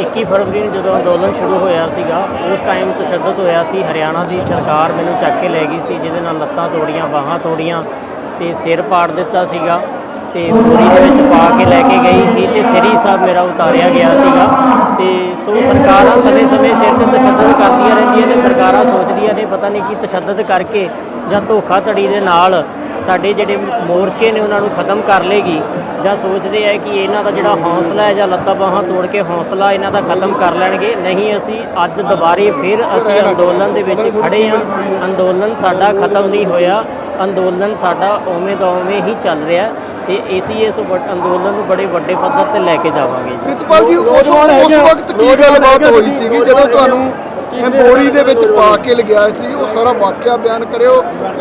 21 ਫਰਵਰੀ ਨੂੰ ਜਦੋਂ ਅੰਦੋਲਨ ਸ਼ੁਰੂ ਹੋਇਆ ਸੀਗਾ, ਉਸ ਟਾਈਮ ਤਸ਼ੱਦਦ ਹੋਇਆ ਸੀ। ਹਰਿਆਣਾ ਦੀ ਸਰਕਾਰ ਮੈਨੂੰ ਚੱਕ ਕੇ ਲੈ ਗਈ ਸੀ, ਜਿਹਦੇ ਨਾਲ ਲੱਤਾਂ ਤੋੜੀਆਂ, ਬਾਹਾਂ ਤੋੜੀਆਂ ਤੇ ਸਿਰ ਪਾੜ ਦਿੱਤਾ ਸੀਗਾ ਤੇ ਪੂਰੀ ਦੇ ਵਿੱਚ ਪਾ ਕੇ ਲੈ ਕੇ ਗਈ ਸੀ ਤੇ ਸ੍ਰੀ ਸਾਹਿਬ ਮੇਰਾ ਉਤਾਰਿਆ ਗਿਆ ਸੀਗਾ ਤੇ ਸੋ ਸਰਕਾਰਾਂ ਸਮੇਂ-ਸਮੇਂ ਸਿਰ ਤੇ ਤਸ਼ੱਦਦ ਕਰਦੀਆਂ ਰਹਿੰਦੀਆਂ ਨੇ, ਸਰਕਾਰਾਂ ਸੋਚਦੀਆਂ ਨੇ, ਪਤਾ ਨਹੀਂ ਕੀ ਤਸ਼ੱਦਦ ਕਰਕੇ ਜਾਂ ਧੋਖਾਧੜੀ ਦੇ ਨਾਲ ਸਾਡੇ ਜਿਹੜੇ ਮੋਰਚੇ ਨੇ ਉਹਨਾਂ ਨੂੰ ਖਤਮ ਕਰ ਲੇਗੀ ਜਾਂ ਸੋਚਦੇ ਆ ਕਿ ਇਹਨਾਂ ਦਾ ਜਿਹੜਾ ਹੌਸਲਾ ਹੈ ਜਾਂ ਲੱਤਾਂ ਬਾਹਾਂ ਤੋੜ ਕੇ ਹੌਸਲਾ ਇਹਨਾਂ ਦਾ ਖਤਮ ਕਰ ਲੈਣਗੇ ਨਹੀਂ ਅਸੀਂ ਅੱਜ ਦੁਬਾਰੇ ਫਿਰ ਅਸੀਂ ਅੰਦੋਲਨ ਦੇ ਵਿੱਚ ਖੜੇ ਹਾਂ। ਅੰਦੋਲਨ ਸਾਡਾ ਖਤਮ ਨਹੀਂ ਹੋਇਆ। ਅੰਦੋਲਨ ਸਾਡਾ ਉਵੇਂ ਦਾ ਉਵੇਂ ਹੀ ਚੱਲ ਰਿਹਾ ਤੇ ਅਸੀਂ ਇਸ ਅੰਦੋਲਨ ਨੂੰ ਬੜੇ ਵੱਡੇ ਪੱਧਰ ਤੇ ਲੈ ਕੇ ਜਾਵਾਂਗੇ ਪ੍ਰਿਤਪਾਲ ਜੀ ਉਸ ਵਕਤ ਕੀ ਗੱਲਬਾਤ ਹੋਈ ਸੀਗੀ? ਜਦੋਂ ਤੁਹਾਨੂੰ ਇਹ ਬੋਰੀ ਦੇ ਵਿੱਚ ਪਾ ਕੇ ਲਗਿਆ ਸੀ, ਉਹ ਸਾਰਾ ਵਾਕਿਆ ਬਿਆਨ ਕਰਿਓ।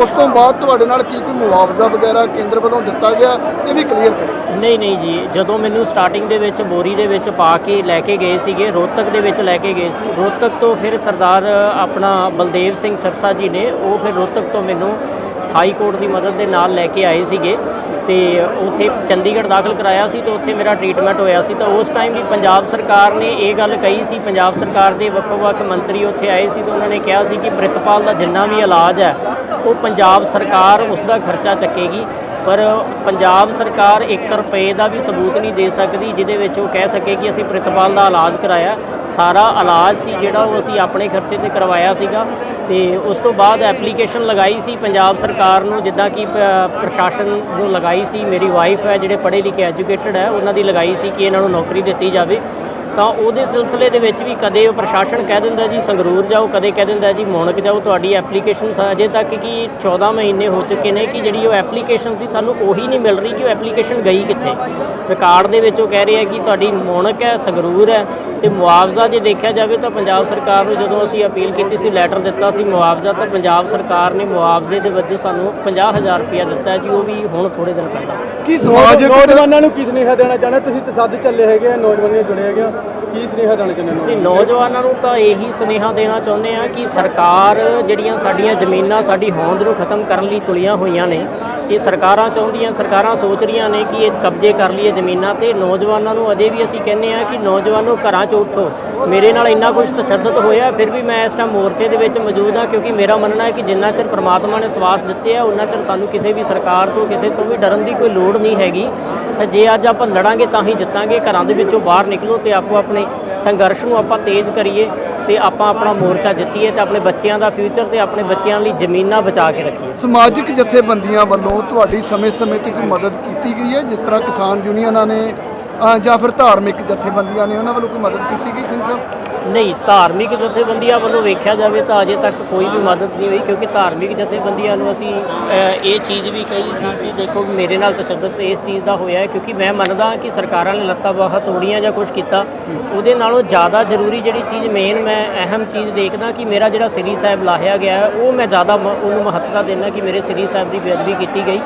ਉਸ ਤੋਂ ਬਾਅਦ ਤੁਹਾਡੇ ਨਾਲ ਕੀ ਕੋਈ ਮੁਆਵਜ਼ਾ ਵਗੈਰਾ ਕੇਂਦਰ ਵੱਲੋਂ ਦਿੱਤਾ ਗਿਆ, ਇਹ ਵੀ ਕਲੀਅਰ ਕਰਿਓ। ਨਹੀਂ ਨਹੀਂ ਜੀ, ਜਦੋਂ ਮੈਨੂੰ ਸਟਾਰਟਿੰਗ ਦੇ ਵਿੱਚ, ਬੋਰੀ ਦੇ ਵਿੱਚ ਪਾ ਕੇ ਲੈ ਕੇ ਗਏ ਸੀਗੇ, ਰੋਹਤਕ ਦੇ ਵਿੱਚ ਲੈ ਕੇ ਗਏ ਸੀ। ਰੋਹਤਕ ਤੋਂ ਫਿਰ ਸਰਦਾਰ, ਆਪਣਾ ਬਲਦੇਵ ਸਿੰਘ ਸਰਸਾ ਜੀ ਨੇ, ਉਹ ਫਿਰ ਰੋਹਤਕ ਤੋਂ ਮੈਨੂੰ ਹਾਈ ਕੋਰਟ ਦੀ ਮਦਦ ਦੇ ਨਾਲ ਲੈ ਕੇ ਆਏ ਸੀਗੇ। ਤੇ ਉੱਥੇ ਚੰਡੀਗੜ੍ਹ ਦਾਖਲ ਕਰਾਇਆ ਸੀ ਤੇ ਉੱਥੇ ਮੇਰਾ ਟ੍ਰੀਟਮੈਂਟ ਹੋਇਆ ਸੀ। ਤਾਂ ਉਸ ਟਾਈਮ ਵੀ ਪੰਜਾਬ ਸਰਕਾਰ ਨੇ ਇਹ ਗੱਲ ਕਹੀ ਸੀ, ਪੰਜਾਬ ਸਰਕਾਰ ਦੇ ਵੱਖ ਵੱਖ ਮੰਤਰੀ ਉੱਥੇ ਆਏ ਸੀ ਤਾਂ ਉਹਨਾਂ ਨੇ ਕਿਹਾ ਸੀ ਕਿ ਪ੍ਰਿਤਪਾਲ ਦਾ ਜਿੰਨਾ ਵੀ ਇਲਾਜ ਹੈ, ਉਹ ਪੰਜਾਬ ਸਰਕਾਰ ਉਸ ਦਾ ਖਰਚਾ ਚੱਕੇਗੀ। ਪਰ ਪੰਜਾਬ ਸਰਕਾਰ 1 ਰੁਪਏ ਦਾ ਵੀ ਸਬੂਤ ਨਹੀਂ ਦੇ ਸਕਦੀ, ਜਿਹਦੇ ਵਿੱਚ ਉਹ ਕਹਿ ਸਕੇ ਕਿ ਅਸੀਂ ਪ੍ਰਿਤਪਾਲ ਦਾ ਇਲਾਜ ਕਰਾਇਆ। ਸਾਰਾ ਇਲਾਜ ਸੀ ਜਿਹੜਾ ਉਹ ਅਸੀਂ ਆਪਣੇ ਖਰਚੇ ਤੇ ਕਰਵਾਇਆ ਸੀਗਾ ਤੇ ਉਸ ਤੋਂ ਬਾਅਦ ਐਪਲੀਕੇਸ਼ਨ ਲਗਾਈ ਸੀ ਪੰਜਾਬ ਸਰਕਾਰ ਨੂੰ, ਜਿੱਦਾਂ ਕਿ ਪ੍ਰਸ਼ਾਸਨ ਨੂੰ ਲਗਾਈ ਸੀ। ਮੇਰੀ ਵਾਈਫ ਹੈ, ਜਿਹੜੇ ਪੜ੍ਹੇ ਲਿਖੇ ਐਜੂਕੇਟਡ ਹੈ, ਉਹਨਾਂ ਦੀ ਲਗਾਈ ਸੀ ਕਿ ਇਹਨਾਂ ਨੂੰ ਨੌਕਰੀ ਦਿੱਤੀ ਜਾਵੇ। ਤਾਂ ਉਹਦੇ ਸਿਲਸਿਲੇ ਦੇ ਵਿੱਚ ਵੀ ਕਦੇ ਉਹ ਪ੍ਰਸ਼ਾਸਨ ਕਹਿ ਦਿੰਦਾ ਜੀ ਸੰਗਰੂਰ ਜਾਓ ਕਦੇ ਕਹਿ ਦਿੰਦਾ ਜੀ ਮੌਣਕ ਜਾਓ ਤੁਹਾਡੀ ਐਪਲੀਕੇਸ਼ਨ ਅਜੇ ਤੱਕ ਕਿ 14 ਮਹੀਨੇ ਹੋ ਚੁੱਕੇ ਨੇ ਕਿ ਜਿਹੜੀ ਉਹ ਐਪਲੀਕੇਸ਼ਨ ਸੀ ਸਾਨੂੰ ਉਹੀ ਨਹੀਂ ਮਿਲ ਰਹੀ ਕਿ ਉਹ ਐਪਲੀਕੇਸ਼ਨ ਗਈ ਕਿੱਥੇ। ਰਿਕਾਰਡ ਦੇ ਵਿੱਚ ਉਹ ਕਹਿ ਰਿਹਾ ਕਿ ਤੁਹਾਡੀ ਮੌਣਕ ਹੈ ਸੰਗਰੂਰ ਹੈ ਤੇ ਮੁਆਵਜ਼ਾ ਜੇ ਦੇਖਿਆ ਜਾਵੇ ਤਾਂ ਪੰਜਾਬ ਸਰਕਾਰ ਨੂੰ ਜਦੋਂ ਅਸੀਂ ਅਪੀਲ ਕੀਤੀ ਸੀ ਲੈਟਰ ਦਿੱਤਾ ਸੀ ਮੁਆਵਜ਼ਾ ਤਾਂ ਪੰਜਾਬ ਸਰਕਾਰ ਨੇ ਮੁਆਵਜ਼ੇ ਦੇ ਵਜੋਂ ਸਾਨੂੰ 50000 ਰੁਪਇਆ ਦਿੱਤਾ ਜੀ ਉਹ ਵੀ ਹੁਣ ਥੋੜੇ ਦਿਨ ਪਹਿਲਾਂ। ਕੀ ਸਮਾਜਿਕ ਨੌਜਵਾਨਾਂ ਨੂੰ ਕੀ ਸੁਨੇਹਾ ਦੇਣਾ ਚਾਹੁੰਦੇ? ਤੁਸੀਂ ਤਸੱਦ ਚੱਲੇ ਹੈਗੇ ਆ ਨੌਜਵਾਨਾਂ ਜੁੜੇ ਹੈਗੇ ਆ। ਕੀ ਸੁਨੇਹਾ ਦੇਣਾ ਚਾਹੁੰਦੇ ਤੇ ਨੌਜਵਾਨਾਂ ਨੂੰ ਤਾਂ ਇਹੀ ਸੁਨੇਹਾ ਦੇਣਾ ਚਾਹੁੰਦੇ ਆ ਕਿ ਸਰਕਾਰ ਜਿਹੜੀਆਂ ਸਾਡੀਆਂ ਜ਼ਮੀਨਾਂ, ਸਾਡੀ ਹੋਂਦ ਨੂੰ ਖਤਮ ਕਰਨ ਲਈ ਤੁਲੀਆਂ ਹੋਈਆਂ ਨੇ ਇਹ ਸਰਕਾਰਾਂ ਚਾਹੁੰਦੀਆਂ, ਸਰਕਾਰਾਂ ਸੋਚ ਰਹੀਆਂ ਨੇ ਕਿ ਇਹ ਕਬਜ਼ੇ ਕਰ ਲਈਏ ਜ਼ਮੀਨਾਂ ਤੇ। ਨੌਜਵਾਨਾਂ ਨੂੰ ਅਜੇ ਵੀ ਅਸੀਂ ਕਹਿੰਦੇ ਆ ਕਿ ਨੌਜਵਾਨੋ ਘਰਾਂ 'ਚ ਉੱਠੋ। ਮੇਰੇ ਨਾਲ ਇੰਨਾ ਕੁਝ ਤਸ਼ੱਦਦ ਹੋਇਆ, ਫਿਰ ਵੀ ਮੈਂ ਇਸ ਟਾਈਮ ਮੋਰਚੇ ਦੇ ਵਿੱਚ ਮੌਜੂਦ ਆ ਕਿਉਂਕਿ ਮੇਰਾ ਮੰਨਣਾ ਹੈ ਕਿ ਜਿੰਨਾ ਚਿਰ ਪ੍ਰਮਾਤਮਾ ਨੇ ਸਵਾਸ ਦਿੱਤੇ ਆ, ਉਹਨਾਂ ਚਿਰ ਸਾਨੂੰ ਕਿਸੇ ਵੀ ਸਰਕਾਰ ਤੋਂ, ਕਿਸੇ ਤੋਂ ਵੀ ਡਰਨ ਦੀ ਕੋਈ ਲੋੜ ਨਹੀਂ ਹੈਗੀ। ਤਾਂ ਜੇ ਅੱਜ ਆਪਾਂ ਲੜਾਂਗੇ ਤਾਂ ਹੀ ਜਿੱਤਾਂਗੇ, ਘਰਾਂ ਦੇ ਵਿੱਚੋਂ ਬਾਹਰ ਨਿਕਲੋ ਤੇ ਆਪੋ ਆਪਣੇ ਸੰਘਰਸ਼ ਨੂੰ ਆਪਾਂ ਤੇਜ਼ ਕਰੀਏ। ਤੇ ਆਪਾਂ ਆਪਣਾ ਮੋਰਚਾ ਜਿੱਤੀਏ ਤੇ ਆਪਣੇ ਬੱਚਿਆਂ ਦਾ ਫਿਊਚਰ ਤੇ ਆਪਣੇ ਬੱਚਿਆਂ ਲਈ ਜ਼ਮੀਨਾਂ ਬਚਾ ਕੇ ਰੱਖੀਏ। ਸਮਾਜਿਕ ਜਥੇਬੰਦੀਆਂ ਵੱਲੋਂ ਤੁਹਾਡੀ ਸਮੇਂ-ਸਮੇਂ ਤੇ ਕੋਈ ਮਦਦ ਕੀਤੀ ਗਈ ਹੈ? ਜਿਸ ਤਰ੍ਹਾਂ ਕਿਸਾਨ ਯੂਨੀਅਨਾਂ ਨੇ ਜਾਂ ਫਿਰ ਧਾਰਮਿਕ ਜਥੇਬੰਦੀਆਂ ਨੇ ਉਹਨਾਂ ਵੱਲੋਂ ਕੋਈ ਮਦਦ ਕੀਤੀ ਗਈ ਸਿੰਘ ਸਾਹਿਬ? ਨਹੀਂ, ਧਾਰਮਿਕ ਜਥੇਬੰਦੀਆਂ ਵੱਲੋਂ ਵੇਖਿਆ ਜਾਵੇ ਤਾਂ ਅਜੇ ਤੱਕ ਕੋਈ ਵੀ ਮਦਦ ਨਹੀਂ ਹੋਈ, ਕਿਉਂਕਿ ਧਾਰਮਿਕ ਜਥੇਬੰਦੀਆਂ ਨੂੰ ਅਸੀਂ ਇਹ ਚੀਜ਼ ਵੀ ਕਹੀ ਸੀ ਕਿ ਦੇਖੋ, ਮੇਰੇ ਨਾਲ ਤਸ਼ੱਦਦ ਇਸ ਚੀਜ਼ ਦਾ ਹੋਇਆ ਹੈ, ਕਿਉਂਕਿ ਮੈਂ ਮੰਨਦਾ ਕਿ ਸਰਕਾਰਾਂ ਨੇ ਲੱਤਾਂ ਬਾਹਾਂ ਤੋੜੀਆਂ ਜਾਂ ਕੁਝ ਕੀਤਾ, ਉਹਦੇ ਨਾਲੋਂ ਜ਼ਿਆਦਾ ਜ਼ਰੂਰੀ ਜਿਹੜੀ ਚੀਜ਼ ਮੇਨ ਮੈਂ ਅਹਿਮ ਚੀਜ਼ ਦੇਖਦਾ ਕਿ ਮੇਰਾ ਜਿਹੜਾ ਸ੍ਰੀ ਸਾਹਿਬ ਲਾਹਿਆ ਗਿਆ ਉਹ ਮੈਂ ਜ਼ਿਆਦਾ ਮ- ਉਹਨੂੰ ਮਹੱਤਤਾ ਦਿੰਦਾ ਕਿ ਮੇਰੇ ਸ੍ਰੀ ਸਾਹਿਬ ਦੀ ਬੇਅਦਬੀ ਕੀਤੀ ਗਈ।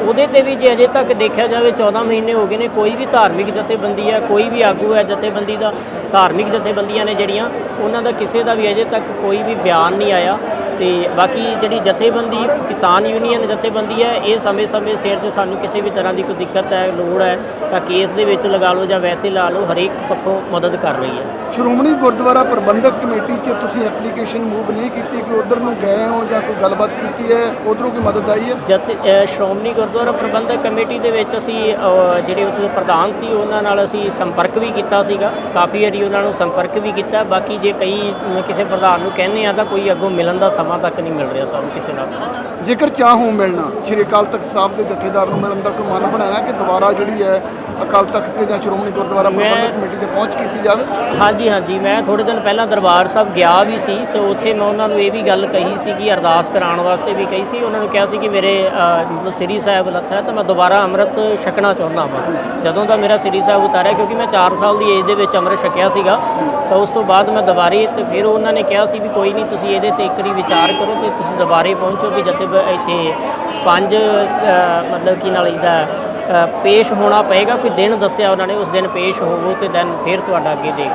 ਉਹਦੇ ਤੇ ਵੀ ਜੇ ਅਜੇ ਤੱਕ ਦੇਖਿਆ ਜਾਵੇ 14 ਮਹੀਨੇ ਹੋ ਗਏ ਨੇ, ਕੋਈ ਵੀ ਧਾਰਮਿਕ ਜਥੇਬੰਦੀ ਹੈ ਕੋਈ ਵੀ ਆਗੂ ਹੈ ਜਥੇਬੰਦੀ ਦਾ, ਧਾਰਮਿਕ ਜਥੇਬੰਦੀਆਂ ਨੇ ਜਿਹੜੀਆਂ, ਉਹਨਾਂ ਦਾ ਕਿਸੇ ਦਾ ਵੀ ਅਜੇ ਤੱਕ ਕੋਈ ਵੀ ਬਿਆਨ ਨਹੀਂ ਆਇਆ। ਤੇ ਬਾਕੀ ਜਿਹੜੀ ਜਥੇਬੰਦੀ ਕਿਸਾਨ ਯੂਨੀਅਨ ਜਥੇਬੰਦੀ ਹੈ ਇਹ ਸਮੇਂ-ਸਮੇਂ ਸਿਰ ਤੇ ਸਾਨੂੰ ਕਿਸੇ ਵੀ ਤਰ੍ਹਾਂ ਦੀ ਕੋਈ ਦਿੱਕਤ ਹੈ ਲੋੜ ਹੈ ਤਾਂ ਕੇਸ ਦੇ ਵਿੱਚ ਲਗਾ ਲਓ ਜਾਂ ਵੈਸੇ ਲਾ ਲਓ ਹਰੇਕ ਪੱਖੋਂ ਮਦਦ ਕਰ ਰਹੀ ਹੈ। ਸ਼੍ਰੋਮਣੀ ਗੁਰਦੁਆਰਾ ਪ੍ਰਬੰਧਕ ਕਮੇਟੀ 'ਚ ਤੁਸੀਂ ਐਪਲੀਕੇਸ਼ਨ ਮੂਵ ਨਹੀਂ ਕੀਤੀ ਕਿ ਉਧਰ ਨੂੰ ਗਏ ਹੋ ਜਾਂ ਕੋਈ ਗੱਲਬਾਤ ਕੀਤੀ ਹੈ ਉਧਰੋਂ ਕੋਈ ਮਦਦ ਆਈ ਹੈ? ਜਥ ਸ਼੍ਰੋਮਣੀ ਗੁਰਦੁਆਰਾ ਪ੍ਰਬੰਧਕ ਕਮੇਟੀ ਦੇ ਵਿੱਚ ਅਸੀਂ ਜਿਹੜੇ ਉੱਥੇ ਦੇ ਪ੍ਰਧਾਨ ਸੀ ਉਹਨਾਂ ਨਾਲ ਅਸੀਂ ਸੰਪਰਕ ਵੀ ਕੀਤਾ ਸੀਗਾ ਕਾਫੀ ਵਾਰੀ ਉਹਨਾਂ ਨੂੰ ਸੰਪਰਕ ਵੀ ਕੀਤਾ ਬਾਕੀ ਜੇ ਕਈ ਕਿਸੇ ਪ੍ਰਧਾਨ ਨੂੰ ਕਹਿੰਦੇ ਆ ਤਾਂ ਕੋਈ ਅੱਗੋਂ ਮਿਲਣ ਦਾ ਸਮਾਂ ਤੱਕ ਨਹੀਂ ਮਿਲ ਰਿਹਾ ਸਾਨੂੰ ਕਿਸੇ ਨਾਲ। ਜੇਕਰ ਚਾਹੋ ਮਿਲਣਾ, ਸ਼੍ਰੀ ਅਕਾਲ ਤਖਤ ਸਾਹਿਬ ਦੇ ਜਥੇਦਾਰ ਨੂੰ ਮਿਲਣ ਦਾ ਕੋਈ ਮਨ ਬਣਾਇਆ ਕਿ ਦੁਬਾਰਾ ਜਿਹੜੀ ਹੈ ਅਕਾਲ ਤਖਤ ਤੇ ਜਾਂ ਸ਼੍ਰੋਮਣੀ ਗੁਰਦੁਆਰਾ ਮੈਂ- ਪ੍ਰਬੰਧਕ ਕਮੇਟੀ ਤੇ ਪਹੁੰਚ ਕੀਤੀ ਜਾਵੇ? ਹਾਂਜੀ ਹਾਂਜੀ। ਮੈਂ ਥੋੜੇ ਦਿਨ ਪਹਿਲਾਂ ਦਰਬਾਰ ਸਾਹਿਬ ਗਿਆ ਵੀ ਸੀ ਤੇ ਉੱਥੇ ਮੈਂ ਉਹਨਾਂ ਨੂੰ ਇਹ ਵੀ ਗੱਲ ਕਹੀ ਸੀ ਕਿ ਅਰਦਾਸ ਕਰਾਉਣ ਵਾਸਤੇ ਵੀ ਕਹੀ ਸੀ। ਉਹਨਾਂ ਨੂੰ ਕਿਹਾ ਸੀ ਕਿ ਮੇਰੇ ਅ, ਮਤਲਬ ਸ੍ਰੀ ਸਾਹਿਬ ਲੱਥਾ ਹੈ ਤਾਂ ਮੈਂ ਦੁਬਾਰਾ ਅੰਮ੍ਰਿਤ ਛਕਣਾ ਚਾਹੁੰਦਾ ਹਾਂ ਜਦੋਂ ਦਾ ਮੇਰਾ ਸ੍ਰੀ ਸਾਹਿਬ ਉਤਾਰਿਆ ਕਿਉਂਕਿ ਮੈਂ 4 ਸਾਲ ਦੀ ਏਜ ਦੇ ਵਿੱਚ ਅੰਮ੍ਰਿਤ ਛਕਿਆ ਸੀਗਾ ਤਾਂ ਉਸ ਤੋਂ ਬਾਅਦ ਮੈਂ ਦੁਬਾਰੇ ਤੇ ਫਿਰ ਉਹਨਾਂ ਨੇ ਕਿਹਾ ਸੀ ਵੀ ਕੋਈ ਨਹੀਂ ਤੁਸੀਂ ਇਹਦੇ ਤੇ ਇੱਕ ਵਾਰੀ ਵਿਚਾਰ ਕਰੋ ਤੇ ਤੁਸੀਂ ਦੁਬਾਰੇ ਪਹੁੰਚੋ ਵੀ ਜਿੱਥੇ ਇੱਥੇ ਪੰਜ ਅ, ਮਤਲਬ ਕੀ ਨਾਲ ਇਹਦਾ ਪੇਸ਼ ਹੋਣਾ ਪਏਗਾ, ਕੋਈ ਦਿਨ ਦੱਸਿਆ ਉਹਨਾਂ ਨੇ, ਉਸ ਦਿਨ ਪੇਸ਼ ਹੋਵੋ ਤੇ ਦੈਨ ਫਿਰ ਤੁਹਾਡਾ ਅੱਗੇ ਦੇਖ।